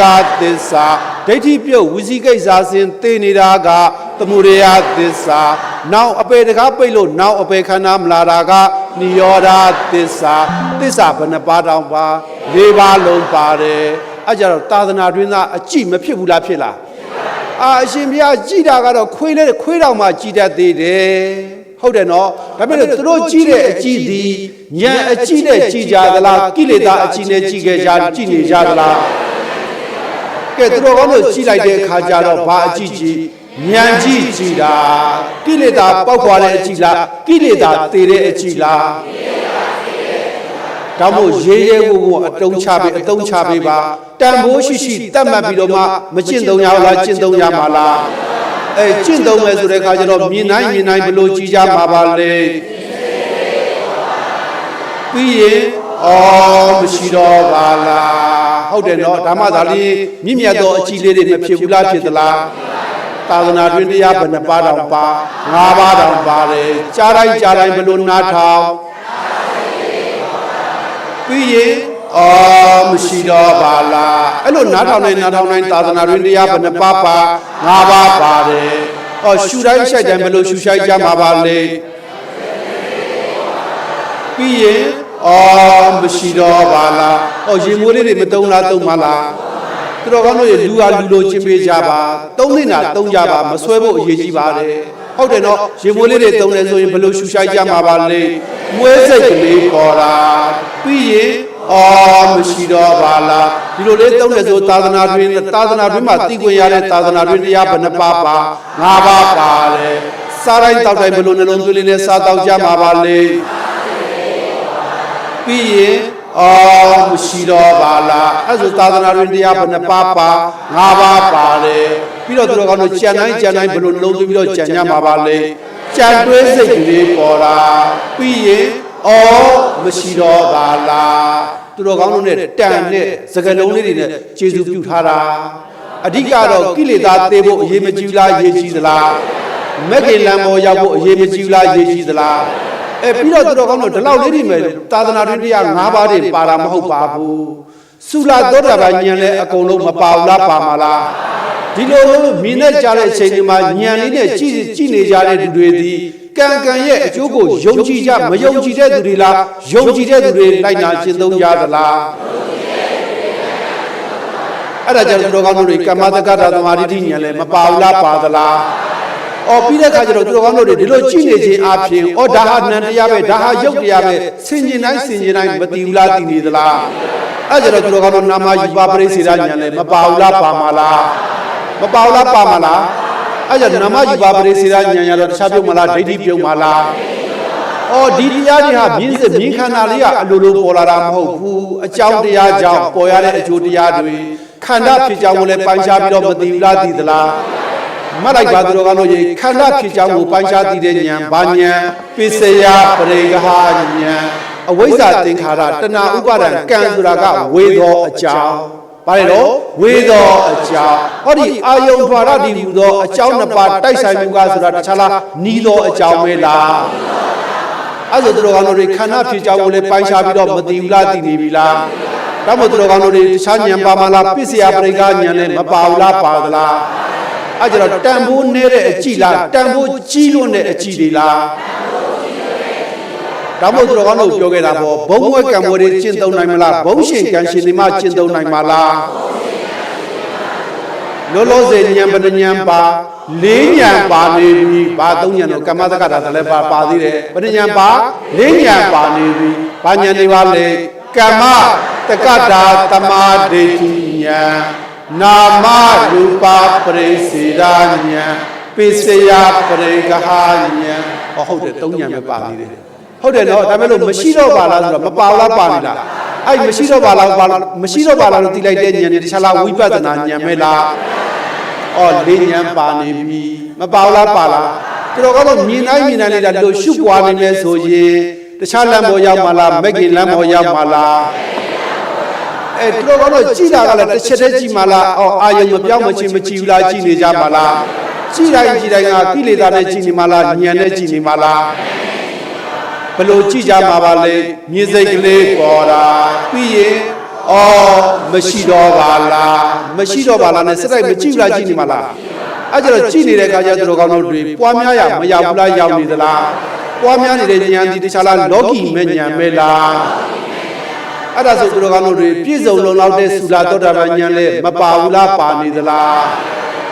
ကသစ္စာဒိဋ္ဌိပြုတ်ဝစီကိစ္စစဉ်သိနေတာကသမုဒယသစ္စာနောက်အပေတကားပိတ်လို့နောက်အပေခန္ဓာမလာတာကနိရောဓသစ္စာသစ္စာဘယ်နှပါးတောင်ပါ၄ပါးလုံးပါတယ်အဲကြတော့သာသနာတွင်သားအကြည့်မဖြစ်ဘူးလားဖြစ်လားအာအရှင်ဘုရားကြည်တာကတော့ခွေးလေးခွေးတောင်မှကြည်တတ်သေးတယ်ဟုတ်တယ်နော်ဒါပေမဲ့သူတို့ကြည်တဲ့အကြည့်ဒီဉာဏ်အကြည့်နဲ့ကြည်ကြသလားကိလေသာအကြည့်နဲ့ကြည်ခဲ့ကြကြည်နေကြသလား ကဲသူတော်ကောင်းတို့ကြည်လိုက်တဲ့အခါကျတော့ဘာအကြည့်ကြည့်ဉာဏ်ကြည့်ကြည်တာကိလေသာပောက်ခွာတဲ့အကြည့်လားကိလေသာသေတဲ့အကြည့်လားဒါမို့ရေးရဲကိုကိုအတုံးချပေးအတုံးချပေးပါတန်ဖိုးရှိရှိတတ်မှတ်ပြီးတော့မှမကျင့်သုံးရဘူးလားကျင့်သုံးရမှာလားအဲကျင့်သုံးမယ်ဆိုတဲ့အခါကျတော့မြင်နိုင်မြင်နိုင်ဘလို့ကြည်ကြမှာပါလေပြီးရင် အော်မရှိတော့ပါလားဟုတ်တယ်နော်ဒါမှသာလေးမြင့်မြတ်သောအကြည်လေးတွေမဖြစ်ဘူးလားဖြစ်သလားသာသနာတွင်တရားဘယ်နှပါးတောင်ပါ၅ပါးတောင်ပါတယ်ကြားတိုင်းကြားတိုင်းဘလို့နားထောင်ပြီးရင်အော်မရှိတော့ပါလားအဲ့လိုနားထောင်နိုင်နားထောင်နိုင်သာသနာတွင်တရားဘယ်နှပါးပါ၅ပါးပါတယ်ဟောရှူတိုင်းရှိုက်တိုင်းဘလို့ရှူရှိုက်ကြမှာပါလေပြီးရင် အော်မရှိတော့ပါလား။ဟောရင်မိုးလေးတွေမတုံးလားတုံးမလား။သူတော်ကောင်းတို့ရေလူဟာလူလိုချင်းပေးကြပါ။တုံးနေတာတုံးကြပါမဆွဲဖို့အရေးကြီးပါတယ်။ဟုတ်တယ်နော်ရင်မိုးလေးတွေတုံးတယ်ဆိုရင်ဘယ်လိုရှူရှိုက်ကြမှာပါလဲ။မွေးစိတ်ကလေးပေါ်တာ။ပြီးရင်အော်မရှိတော့ပါလား။ဒီလိုလေးတုံးတယ်ဆိုသာသနာတွင်သာသနာတွင်မှာတည်ခွင့်ရတဲ့သာသနာတွင်တရားဘယ်နှပါပါ။၅ပါးပါတယ်။စားတိုင်းတောက်တိုင်းဘယ်လိုနှလုံးသွင်းလေးနဲ့စားတောက်ကြမှာပါလဲ။ ပြီးရင်အော်မရှိတော့ပါလားအဲ့ဆိုသာသနာ့တွင်တရားဘယ်နှပါးပါ၅ပါးပါတယ်ပြီးတော့သူတော်ကောင်းတို့ကြံတိုင်းကြံတိုင်းဘယ်လိုနှလုံးသွင်းပြီးတော့ကြံကြမှာပါလဲကြံတွဲစိတ်ကလေးပေါ်တာပြီးရင်အော်မရှိတော့ပါလားသူတော်ကောင်းတို့နဲ့တန်နဲ့စကလုံးလေးတွေနဲ့ခြေစုပ်ပြုထားတာအဓိကတော့ကိလေသာသေဖို့အရေးမကြီးလားရေးကြီးသလားမက်ခင်လံပေါ်ရောက်ဖို့အရေးမကြီးလားရေးကြီးသလား အဲပြီးတော့သူတော်ကောင်းတို့ဒီလောက်လေးတွေမယ်သာသနာတွင်တရား၅ပါးတွေပါတာမဟုတ်ပါဘူးသုလာသောတာပန်ဉာဏ်လည်းအကုန်လုံးမပါဘူးလားပါမလားဒီလိုလို့မြင်နဲ့ကြားတဲ့အချိန်ဒီမှာဉာဏ်လေးနဲ့ကြည့်ကြည့်နေကြတဲ့သူတွေဒီကံကံရဲ့အကျိုးကိုယုံကြည်ကြမယုံကြည်တဲ့သူတွေလားယုံကြည်တဲ့သူတွေလိုက်နာရှင်းသုံးကြသလားအဲ့ဒါကြောင့်သူတော်ကောင်းတို့တွေကမ္မတက္ကတာသမာဓိဋ္ဌိဉာဏ်လည်းမပါဘူးလားပါသလား အော်ပြီးတဲ့ခါကျတော့သူတော်ကောင်းတို့တွေဒီလိုကြည့်နေခြင်းအပြင်အော်ဒါဟာနန္တရားပဲဒါဟာယုတ်တရားပဲဆင်ကျင်တိုင်းဆင်ကျင်တိုင်းမတည်ဘူးလားတည်နေသလားအဲ့ကျတော့သူတော်ကောင်းတို့နာမယူပါပရိစေရညာလည်းမပါဘူးလားပါမလားမပါဘူးလားပါမလားအဲ့ကျတော့နာမယူပါပရိစေရညာရတော့တခြားပြုတ်မလားဒိဋ္ဌိပြုတ်မလားအော်ဒီတရားတွေဟာမြင်းစစ်မြင်းခန္ဓာလေးကအလိုလိုပေါ်လာတာမဟုတ်ဘူးအကြောင်းတရားကြောင့်ပေါ်ရတဲ့အကျိုးတရားတွေခန္ဓာဖြစ်ကြောင်းကိုလည်းပိုင်းခြားပြီးတော့မတည်ဘူးလားတည်သလား မတ်လိုက်ပါသူတော်ကောင်းတို့ရေခန္ဓာဖြစ်ကြောင်းကိုပိုင်းခြားသိတဲ့ဉာဏ်ဘာဉာဏ်ပစ္စယပရိဂဟဉာဏ်အဝိဇ္ဇာသင်္ခါရတဏှာဥပါဒံကံဆိုတာကဝေသောအကြောင်းဘာလဲတော့ဝေသောအကြောင်းဟောဒီအာယုံထွာရတိဟူသောအကြောင်းနှစ်ပါးတိုက်ဆိုင်မှုကဆိုတာတခြားလားနီးသောအကြောင်းပဲလားအဲ့ဆိုသူတော်ကောင်းတို့တွေခန္ဓာဖြစ်ကြောင်းကိုလည်းပိုင်းခြားပြီးတော့မသိဘူးလားသိနေပြီလားဒါမို့သူတော်ကောင်းတို့တွေတခြားဉာဏ်ပါမလားပစ္စယပရိဂဉာဏ်လည်းမပါဘူးလားပါသလား အဲ့ကြတော့တန်ဖိုးနည်းတဲ့အကြည့်လားတန်ဖိုးကြီးလွန်းတဲ့အကြည့်တွေလားဒါမို့သူတော်ကောင်းတို့ပြောခဲ့တာပေါ့ဘုံဘွဲကံဘွဲတွေကျင့်သုံးနိုင်မလားဘုံရှင်ကံရှင်တွေမှကျင့်သုံးနိုင်ပါလားလောလောဆယ်ဉာဏ်ပဋဉာဏ်ပါလေးဉာဏ်ပါနေပြီဘာသုံးဉာဏ်တော့ကမ္မသက္ကတာလည်းပါပါသေးတယ်ပဋဉာဏ်ပါလေးဉာဏ်ပါနေပြီဘာဉာဏ်တွေပါလဲကမ္မတက္ကတာတမာဒိဋ္ဌိဉာဏ် နာမရူပပရိစေရာဉာဏ်ပိစယပရိကဟာဉာဏ်ဟောဟုတ်တယ်သုံးဉာဏ်ပဲပါသေးတယ်ဟုတ်တယ်နော်ဒါပေမဲ့လို့မရှိတော့ပါလားဆိုတော့မပါလားပါနေလားအဲ့မရှိတော့ပါလားပါလားမရှိတော့ပါလားလို့သိလိုက်တဲ့ဉာဏ်တွေတခြားလားဝိပဿနာဉာဏ်ပဲလားအော်လေးဉာဏ်ပါနေပြီမပါလားပါလားသူတော်ကတော့မြင်တိုင်းမြင်တိုင်းလေးဒါလို့ရှုပွားနေမယ်ဆိုရင်တခြားလမ်းပေါ်ရောက်မှာလားမက်ကင်လမ်းပေါ်ရောက်မှာလား အဲသူတို့ကတော့ကြည်တာကလည်းတစ်ချက်တည်းကြည်မလားအော်အာယုံမပြောင်းမချင်းမကြည်ဘူးလားကြည်နေကြမလားကြည်တိုင်းကြည်တိုင်းကကိလေသာနဲ့ကြည်နေမလားဉာဏ်နဲ့ကြည်နေမလားဘလို့ကြည်ကြမှာပါလဲမြေစိတ်ကလေးပေါ်တာပြီးရင်အော်မရှိတော့ပါလားမရှိတော့ပါလားနဲ့စက်တိုက်မကြည့်ဘူးလားကြည့်နေမှာလားအဲ့ကြတော့ကြည့်နေတဲ့အခါကျသူတော်ကောင်းတို့တွေပွားများရမရောက်ဘူးလားရောက်နေသလားပွားများနေတဲ့ဉာဏ်ဒီတခြားလားလောကီမဲ့ဉာဏ်မဲ့လား အဲ့ဒါဆိုသူတော်ကောင်းတို့တွေပြည့်စုံလုံလောက်တဲ့သုလာတောတာပန်ဉာဏ်လည်းမပါဘူးလားပါနေသလား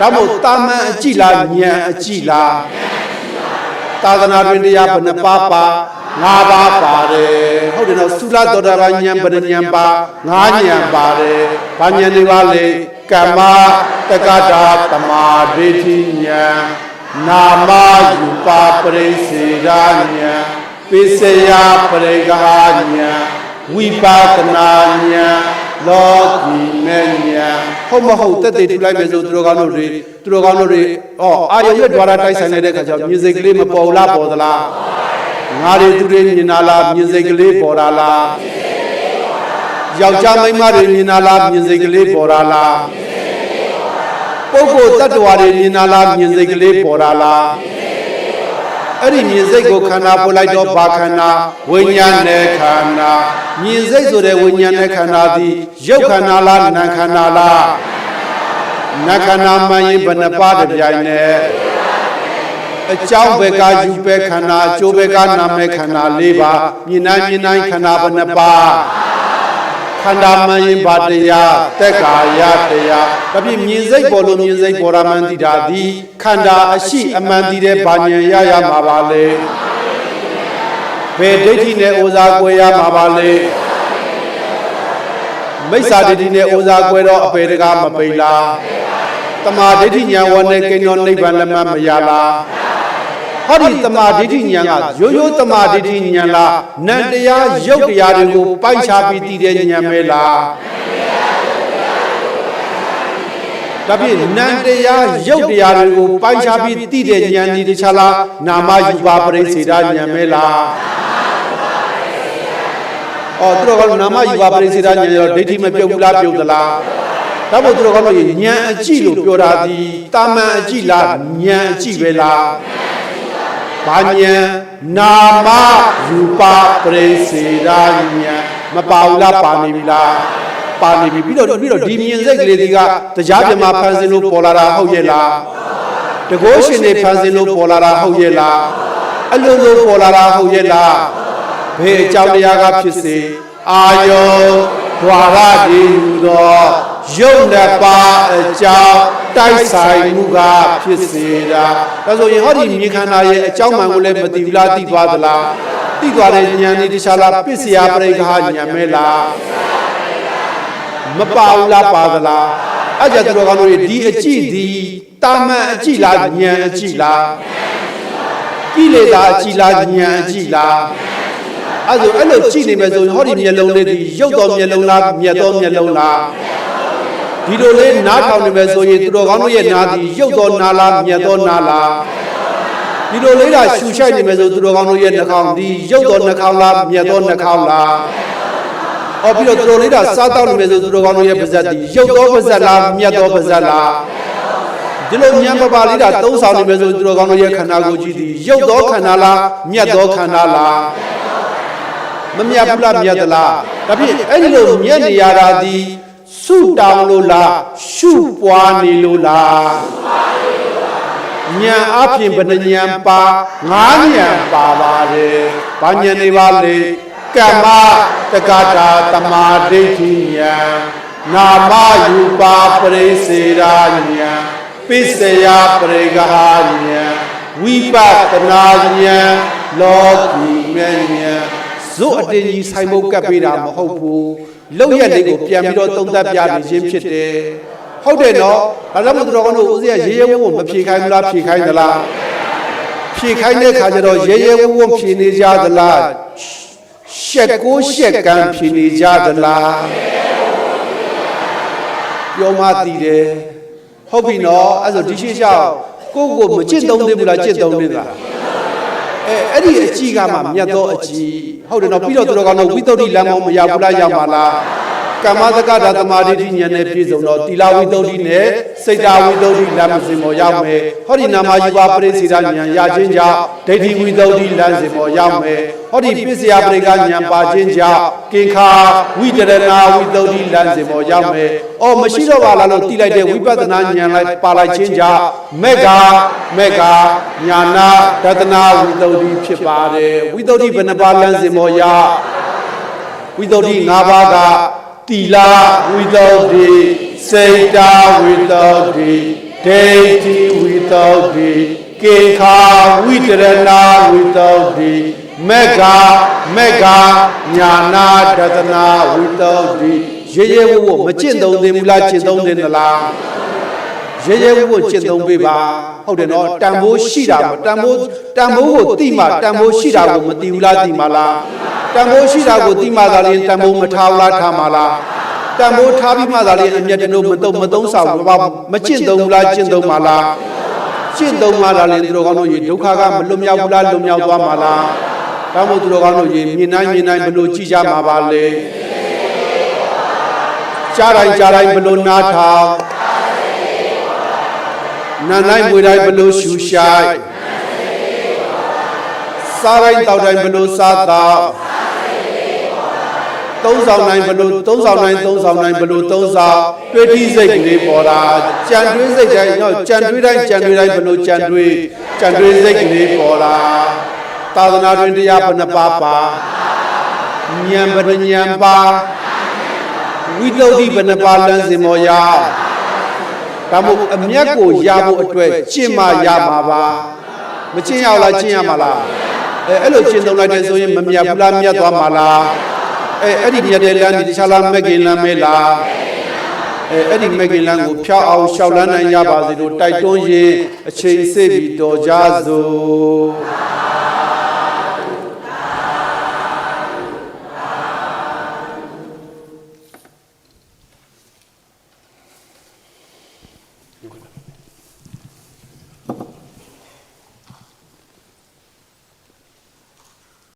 ဒါမို့တာမန်အကြည့်လားဉာဏ်အကြည့်လားသာသနာတွင်တရားဘယ်နှပါပါငါးပါးပါတယ်ဟုတ်တယ်နော်သုလသောတာပန်ဉာဏ်ဗရဉာဏ်ပါငါးဉာဏ်ပါတယ်ဘာဉာဏ်တွေပါလဲကမ္မတက္ကတာတမာဒိဋ္ဌိဉာဏ်နာမယူပါပရိစေဒဉာဏ်ပိစယပရိကဟာဉာဏ် ဝိပါဒနာဉာဏ်လောကီမေညာဟုတ်မဟုတ်တက်တဲ့ထူလိုက်မယ်ဆိုသူတို့ကောင်းတို့တွေသူတို့ကောင်းတို့တွေဩအာယုရဲ့ द्वार တိုက်ဆိုင်နေတဲ့ခါကျတော့မြင်စိတ်ကလေးမပေါ်ဘူးလားပေါ်သလားငါတွေသူတွေမြင်လာလားမြင်စိတ်ကလေးပေါ်တာလားယောက်ျားမိန်းမတွေမြင်လာလားမြင်စိတ်ကလေးပေါ်တာလားပုဂ္ဂိုလ်တ attva တွေမြင်လာလားမြင်စိတ်ကလေးပေါ်တာလား အဲ့ဒီမြင်စိတ်ကိုခန္ဓာပေါ်လိုက်တော့ဘာခန္ဓာဝိညာဉ်နဲ့ခန္ဓာမြင်စိတ်ဆိုတဲ့ဝိညာဉ်နဲ့ခန္ဓာသည်ရုပ်ခန္ဓာလားနာမ်ခန္ဓာလားနတ်ခန္ဓာမှန်ရင်ဘယ်နှပါးတစ်ပြိုင်နဲ့အကြောင်းဘက်ကယူပဲခန္ဓာအကျိုးဘက်ကနာမဲခန္ဓာ၄ပါးမြင်နိုင်မြင်နိုင်ခန္ဓာဘယ်နှပါး ခန္ဓာမှန်ရင်ဘာတရားတက်ကာယတရားဒါဖြင့်မြင်စိတ်ပေါ်လို့မြင်စိတ်ပေါ်တာမှန်တိတာသည်ခန္ဓာအရှိအမှန်တည်တဲ့ဘာဉာဏ်ရရမှာပါလေဘယ်ဒိဋ္ဌိနဲ့ဩဇာကွဲရမှာပါလေမိစ္ဆာဒိဋ္ဌိနဲ့ဩဇာကွဲတော့အပေတကားမပိန်လားတမာဒိဋ္ဌိဉာဏ်ဝနဲ့ကိန်းတော်နိဗ္ဗာန်လက်မမရလား ဟောဒီတမာဒိဋ္ဌိဉာဏ်ကရိုးရိုးတမာဒိဋ္ဌိဉာဏ်လားနံတရားရုပ်တရားတွေကိုပိုက်ခြားပြီးတည်တဲ့ဉာဏ်ပဲလားဒါဖြင့်နံတရားရုပ်တရားတွေကိုပိုက်ခြားပြီးတည်တဲ့ဉာဏ်ဒီတခြားလားနာမယူပါပရိစေဒဉာဏ်ပဲလားအော်သူတော်ကနာမယူပါပရိစေဒဉာဏ်ရောဒိဋ္ဌိမပြုတ်ဘူးလားပြုတ်သလားဒါမို့သူတော်ကတော့ဉာဏ်အကြည့်လို့ပြောတာဒီတာမန်အကြည့်လားဉာဏ်အကြည့်ပဲလား ဘာဉာဏ်နာမယူပါပရိစေဒဉာဏ်မပါဘူးလားပါနေပြီလားပါနေပြီပြီးတော့ပြီးတော့ဒီမြင်စိတ်ကလေးတွေကတရားပြမဖန်ဆင်းလို့ပေါ်လာတာဟုတ်ရဲ့လားတကောရှင်တွေဖန်ဆင်းလို့ပေါ်လာတာဟုတ်ရဲ့လားအလုံးစုံပေါ်လာတာဟုတ်ရဲ့လားဘယ်အကြောင်းတရားကဖြစ်စေအာယုံဓဝရဒီဟူသော ရုပ်နှစ်ပါးအကြောင်းတိုက်ဆိုင်မှုကဖြစ်စေတာဒါဆိုရင်ဟောဒီမြေခန္ဓာရဲ့အကြောင်းမှန်ကိုလည်းမသိဘူးလားသိသွားသလားသိသွားတဲ့ဉာဏ်นี่တခြားလားပစ္စယပရိက္ခဉာဏ်မဲလားမပါဘူးလားပါသလားအဲ့ကြသူတော်ကောင်းတို့တွေဒီအကြည့်ဒီတာမန်အကြည့်လားဉာဏ်အကြည့်လားကိလေသာအကြည့်လားဉာဏ်အကြည့်လားအဲ့ဆိုအဲ့လိုကြည့်နေမယ်ဆိုရင်ဟောဒီမျက်လုံးလေးဒီရုပ်တော်မျက်လုံးလားမြတ်တော်မျက်လုံးလား ဒီလိုလေးနားထောင်နေမယ်ဆိုရင်သူတော်ကောင်းတို့ရဲ့နားဒီရုပ်တော်နာလားမြတ်တော်နာလားဒီလိုလေးကရှူရှိုက်နေမယ်ဆိုသူတော်ကောင်းတို့ရဲ့နှာခေါင်းဒီရုပ်တော်နှာခေါင်းလားမြတ်တော်နှာခေါင်းလားအော်ပြီးတော့သူတော်လေးကစားတောက်နေမယ်ဆိုသူတော်ကောင်းတို့ရဲ့ပါဇက်ဒီရုပ်တော်ပါဇက်လားမြတ်တော်ပါဇက်လားဒီလိုညံပပါလေးတာသုံးဆောင်နေမယ်ဆိုသူတော်ကောင်းတို့ရဲ့ခန္ဓာကိုယ်ကြီးဒီရုပ်တော်ခန္ဓာလားမြတ်တော်ခန္ဓာလားမမြတ်ဘူးလားမြတ်သလားဒါဖြင့်အဲ့ဒီလိုမြတ်နေရတာဒီ ဆုတောင်းလို့လားရှုပွားနေလို့လားဉာဏ်အပြင်ဘယ်နှဉာဏ်ပါငါးဉာဏ်ပါပါတယ်ဘာဉာဏ်တွေပါလဲကမ္မတက္ကတာတမာဒိဋ္ဌိဉာဏ်နာမယူပါပရိစေရာဉာဏ်ပိစယပရိကဟာဉာဏ်ဝိပဿနာဉာဏ်လောကီမေဉာဏ်ဇုတ်အတင်းကြီးဆိုင်ဖို့ကပ်ပေးတာမဟုတ်ဘူး လောက်ရက်လေးကိုပြန်ပြီးတော့သုံးသပ်ပြနေခြင်းဖြစ်တယ်ဟုတ်တယ်နော်ဒါကြောင့်မို့သူတော်ကောင်းတို့ဦးဇင်းကရေရဲဝုံမဖြေခိုင်းဘူးလားဖြေခိုင်းသလားဖြေခိုင်းတဲ့ခါကျတော့ရေရဲဝုံဖြေနေကြသလားရှက်ကိုရှက်ကံဖြေနေကြသလားပြောမှတည်တယ်ဟုတ်ပြီနော်အဲ့ဆိုဒီရှိချောက်ကိုကိုမကြင့်သုံးသေးဘူးလားကြင့်သုံးသေးလား အဲအဲ့ဒီအကြည့်ကမှမြတ်သောအကြည့်ဟုတ်တယ်နော်ပြီးတော့သူတော်ကောင်းတို့ဝိသုဒ္ဓိလမ်းမောမရဘူးလားရမှာလား ကမ္မတက္ကတာသမာဓိဋ္ဌိဉာဏ်နဲ့ပြည့်စုံတော့တိလဝိသုဒ္ဓိနဲ့စိတ်တာဝိသုဒ္ဓိလမ်းမစင်ပေါ်ရောက်မယ်ဟောဒီနာမယူပါပရိစေရဉာဏ်ရခြင်းကြောင့်ဒိဋ္ဌိဝိသုဒ္ဓိလမ်းစင်ပေါ်ရောက်မယ်ဟောဒီပစ္စယပရိကဉာဏ်ပါခြင်းကြောင့်ကိခာဝိတရဏဝိသုဒ္ဓိလမ်းစင်ပေါ်ရောက်မယ်အော်မရှိတော့ပါလားလို့တိလိုက်တဲ့ဝိပဿနာဉာဏ်လိုက်ပါလိုက်ခြင်းကြောင့်မေဃမေဃညာနာတတနာဝိသုဒ္ဓိဖြစ်ပါတယ်ဝိသုဒ္ဓိဘယ်နှပါလမ်းစင်ပေါ်ရောက်ဝိသုဒ္ဓိ၅ပါးက တိလာဝိသုဒ္ဓိစေတာဝိသုဒ္ဓိဒိဋ္ဌိဝိသုဒ္ဓိကေခာဝိတရဏဝိသုဒ္ဓိမေဃမေဃညာနာတတနာဝိသုဒ္ဓိရေရေဝဝမကျင့်သုံးသင်ဘူးလားကျင့်သုံးသင်သလားရေရေဝဝကျင့်သုံးပေးပါဟုတ်တယ်နော်တန်ဖိုးရှိတာမတန်ဖိုးတန်ဖိုးကိုတိမှတန်ဖိုးရှိတာကိုမသိဘူးလားသိမလား တန်ဖိုးရှိတာကိုသိမှသာလျှင်တန်ဖိုးမထားဘူးလားထားမှာလားတန်ဖိုးထားပြီးမှသာလျှင်အမျက်တနို့မတုံမသုံးဆောင်ဘာမကျင့်သုံးဘူးလားကျင့်သုံးမှာလားကျင့်သုံးမှသာလျှင်သူတော်ကောင်းတို့ရေဒုက္ခကမလွတ်မြောက်ဘူးလားလွတ်မြောက်သွားမှာလားဒါမို့သူတော်ကောင်းတို့ရေမြင်နိုင်မြင်နိုင်ဘလို့ကြည့်ကြမှာပါလေကြားတိုင်းကြားတိုင်းဘလို့နားထောင်နန်တိုင်းမွေတိုင်းဘလို့ရှူရှိုက်စားတိုင်းတောက်တိုင်းဘလို့စားတော့ သုံးဆောင်တိုင်းဘလို့သုံးဆောင်တိုင်းသုံးဆောင်တိုင်းဘလို့သုံးဆောင်တွေးထီးစိတ်ကလေးပေါ်တာကြံတွေးစိတ်တိုင်းတော့ကြံတွေးတိုင်းကြံတွေးတိုင်းဘလို့ကြံတွေးကြံတွေးစိတ်ကလေးပေါ်တာသာသနာတွင်တရားဘယ်နှပါပါဉာဏ်ဘယ်နှဉာဏ်ပါဝိတ္တုဒ္ဓိဘယ်နှပါလမ်းစင်မောရဒါမို့အမျက်ကိုရဖို့အတွက်ကျင့်မှရမှာပါမကျင့်ရအောင်လားကျင့်ရမှာလားအဲအဲ့လိုကျင့်သုံးလိုက်တဲ့ဆိုရင်မမြတ်ဘူးလားမြတ်သွားမှာလား အဲအဲ့ဒီမြတ်တဲ့လမ်းဒီတခြားလားမက်ကင်လမ်းမဲလားအဲအဲ့ဒီမက်ကင်လမ်းကိုဖြောက်အောင်ရှောက်လန်းနိုင်ရပါစေလို့တိုက်တွန်းရင်အချိန်စေ့ပြီးတော်ကြစို့